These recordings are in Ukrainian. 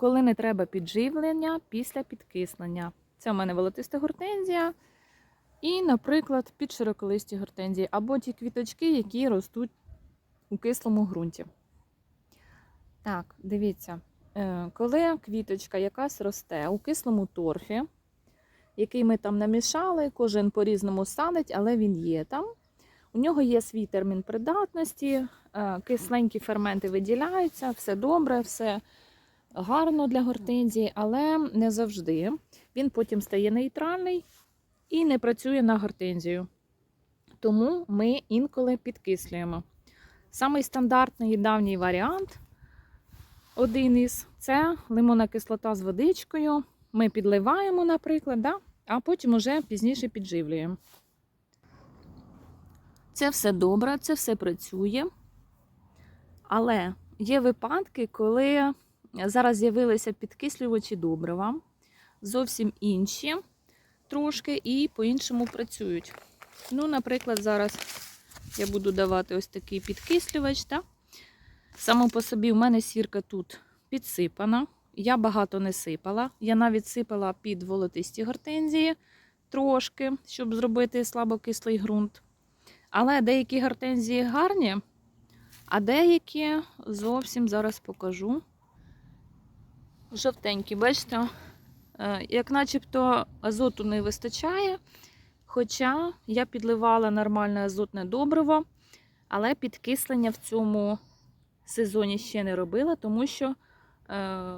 коли не треба підживлення після підкислення. Це у мене волотиста гортензія. І, наприклад, підшироколисті гортензії або ті квіточки, які ростуть у кислому ґрунті. Так, дивіться, е, коли квіточка якась росте у кислому торфі, який ми там намішали, кожен по-різному садить, але він є там. У нього є свій термін придатності, е, кисленькі ферменти виділяються, все добре, все гарно для гортензії, але не завжди. Він потім стає нейтральний і не працює на гортензію. Тому ми інколи підкислюємо. Самий стандартний і давній варіант один із це лимонна кислота з водичкою. Ми підливаємо, наприклад, да? а потім уже пізніше підживлюємо. Це все добре, це все працює. Але є випадки, коли зараз з'явилися підкислювачі добрива, зовсім інші трошки і по-іншому працюють. Ну, наприклад, зараз я буду давати ось такий підкислювач. Так? Само по собі в мене сірка тут підсипана. Я багато не сипала. Я навіть сипала під волотисті гортензії трошки, щоб зробити слабокислий ґрунт. Але деякі гортензії гарні, а деякі зовсім зараз покажу. Жовтенькі, бачите, е, як начебто азоту не вистачає. Хоча я підливала нормальне азотне добриво, але підкислення в цьому сезоні ще не робила, тому що е,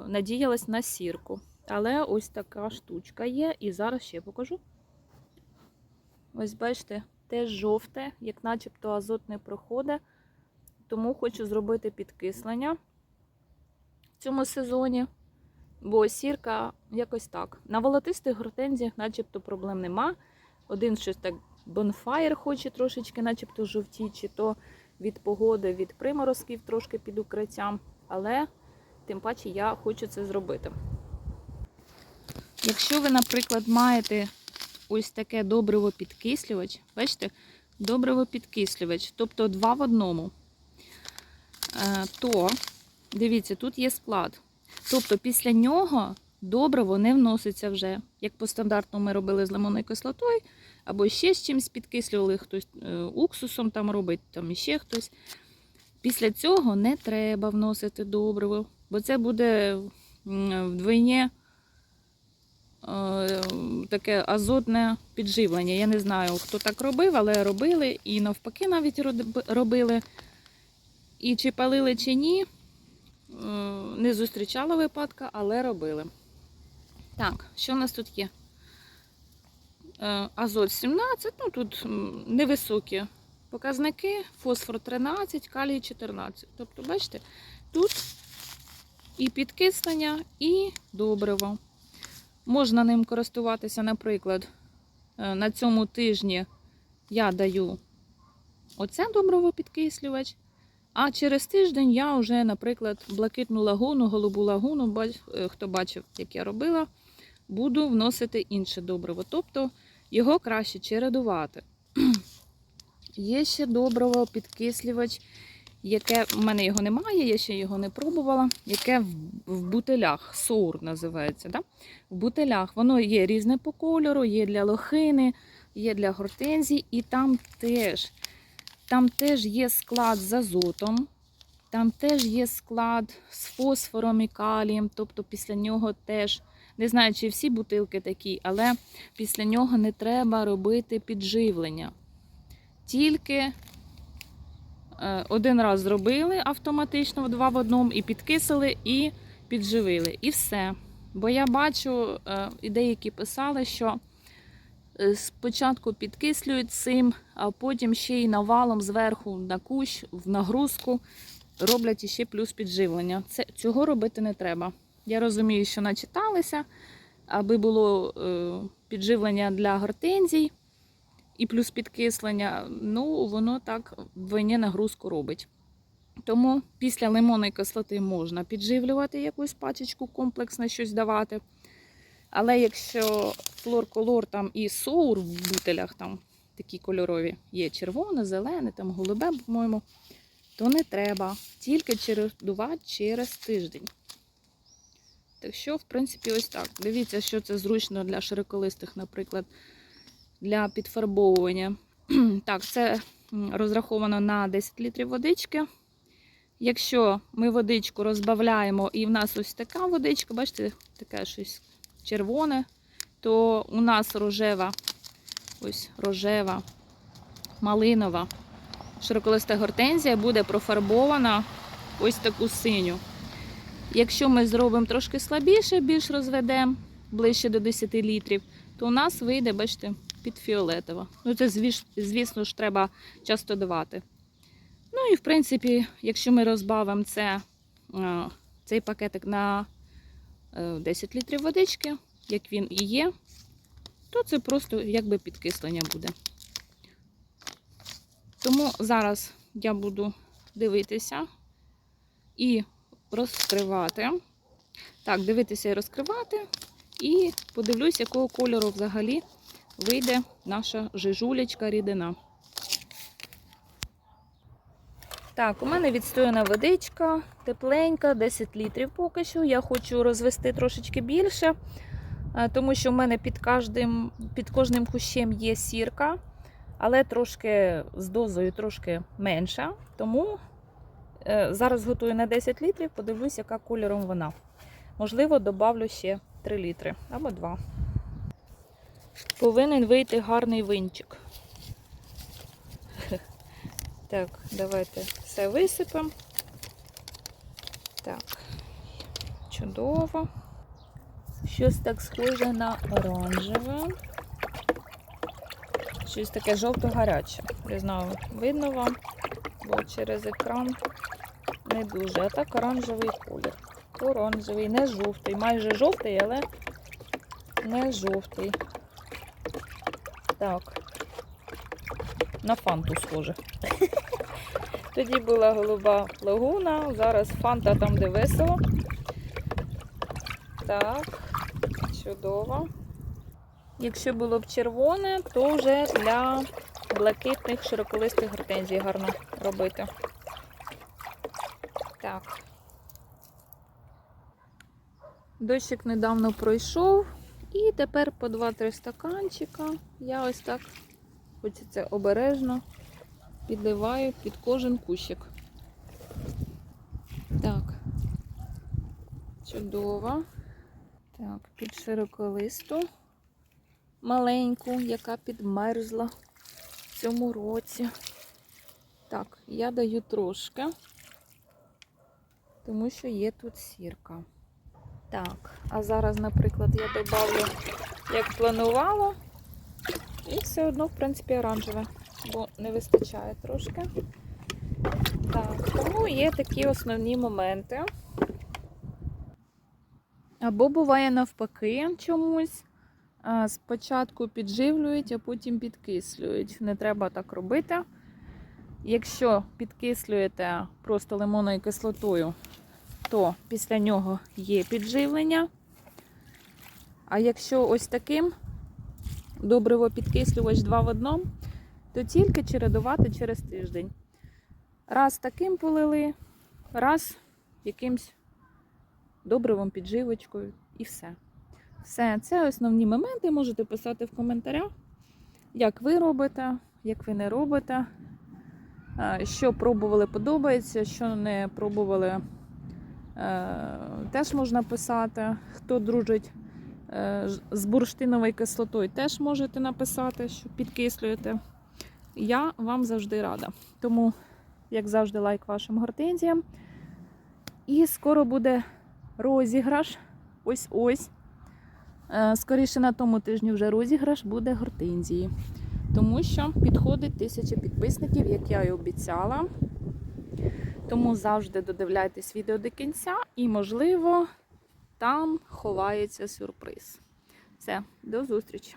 надіялась на сірку. Але ось така штучка є, і зараз ще покажу. Ось бачите, теж жовте, як начебто азот не проходить. Тому хочу зробити підкислення в цьому сезоні. Бо сірка якось так. На волотистих гортензіях начебто проблем нема. Один щось так бонфаєр хоче трошечки, начебто жовті, чи то від погоди, від приморозків трошки під укриттям. Але тим паче я хочу це зробити. Якщо ви, наприклад, маєте ось таке добриво підкислювач, бачите, добриво підкислювач, тобто два в одному, е, то дивіться, тут є склад. Тобто після нього добриво не вноситься вже. Як по стандартному ми робили з лимонною кислотою, або ще з чимось підкислювали, хтось е, уксусом там робить, там іще хтось. Після цього не треба вносити добриво, бо це буде вдвойні е, таке азотне підживлення. Я не знаю, хто так робив, але робили і навпаки навіть робили. І чи палили, чи ні, не зустрічала випадка, але робили. Так, що у нас тут є? Е, Азот 17, ну тут невисокі показники, фосфор 13, калій 14. Тобто, бачите, тут і підкислення, і добриво. Можна ним користуватися, наприклад, е, на цьому тижні я даю оце добриво підкислювач. А через тиждень я вже, наприклад, блакитну лагуну, голубу лагуну, е, хто бачив, як я робила, буду вносити інше добриво. Тобто його краще чередувати. Є ще добриво, підкислювач, яке в мене його немає, я ще його не пробувала, яке в, в бутилях, соур називається. Да? В бутилях воно є різне по кольору, є для лохини, є для гортензій, і там теж, там теж є склад з азотом, там теж є склад з фосфором і калієм, тобто після нього теж. Не знаю, чи всі бутилки такі, але після нього не треба робити підживлення. Тільки е, один раз зробили автоматично два в одному, і підкисили, і підживили. І все. Бо я бачу, е, і деякі писали, що спочатку підкислюють цим, а потім ще й навалом зверху на кущ, в нагрузку роблять іще плюс підживлення. Це, цього робити не треба. Я розумію, що начиталися, аби було е, підживлення для гортензій і плюс підкислення, ну воно так вдвойні нагрузку робить. Тому після лимонної кислоти можна підживлювати якусь пачечку, комплексно щось давати. Але якщо флор-колор там і соур в бутелях, там такі кольорові, є червоне, зелене, там голубе, по-моєму, то не треба. Тільки чередувати через тиждень. Так що, в принципі, ось так. Дивіться, що це зручно для широколистих, наприклад, для підфарбовування. Так, це розраховано на 10 літрів водички. Якщо ми водичку розбавляємо, і в нас ось така водичка, бачите, таке щось червоне, то у нас рожева, ось рожева, малинова, широколиста гортензія буде профарбована ось таку синю. Якщо ми зробимо трошки слабіше, більш розведемо, ближче до 10 літрів, то у нас вийде, бачите, під фіолетово. Ну, це, звісно ж, треба часто давати. Ну і в принципі, якщо ми розбавимо це, е, цей пакетик на 10 літрів водички, як він і є, то це просто якби підкислення буде. Тому зараз я буду дивитися і розкривати. Так, дивитися і розкривати. І подивлюсь, якого кольору взагалі вийде наша жижулечка рідина. Так, у мене відстояна водичка, тепленька, 10 літрів поки що. Я хочу розвести трошечки більше, е, тому що в мене під кожним, під кожним кущем є сірка, але трошки з дозою трошки менша. Тому е, зараз готую на 10 літрів, подивлюсь, яка кольором вона. Можливо, добавлю ще 3 літри або 2. Повинен вийти гарний винчик. Так, давайте все висипемо. Так, чудово. Щось так схоже на оранжеве. Щось таке жовто-гаряче. Не знаю, видно вам, бо через екран не дуже. А так оранжевий колір. Оранжевий, не жовтий. Майже жовтий, але не жовтий. Так. На фанту схоже. Тоді була голуба лагуна, зараз фанта там, де весело. Так, чудово. Якщо було б червоне, то вже для блакитних широколистих гортензій гарно робити. Так. Дощик недавно пройшов, і тепер по 2-3 стаканчика. Я ось так, хочеться обережно, підливаю під кожен кущик. Так, чудово. Так, під широколисту маленьку, яка підмерзла в цьому році. Так, я даю трошки, тому що є тут сірка. Так, а зараз, наприклад, я додавлю, як планувала, і все одно, в принципі, оранжеве, бо не вистачає трошки. Так, тому є такі основні моменти. Або буває навпаки чомусь. Спочатку підживлюють, а потім підкислюють. Не треба так робити. Якщо підкислюєте просто лимонною кислотою, то після нього є підживлення. А якщо ось таким добриво підкислювач 2 в одному, то тільки чередувати через тиждень. Раз таким полили, раз якимсь добривом, підживочкою і все. Все, це основні моменти. Можете писати в коментарях, як ви робите, як ви не робите, е, що пробували, подобається, що не пробували, е, теж можна писати. Хто дружить е, з бурштиновою кислотою, теж можете написати, що підкислюєте. Я вам завжди рада. Тому, як завжди, лайк вашим гортензіям. І скоро буде розіграш. Ось-ось. Е, Скоріше на тому тижні вже розіграш буде гортензії. Тому що підходить тисяча підписників, як я і обіцяла. Тому завжди додивляйтесь відео до кінця і, можливо, там ховається сюрприз. Все, до зустрічі!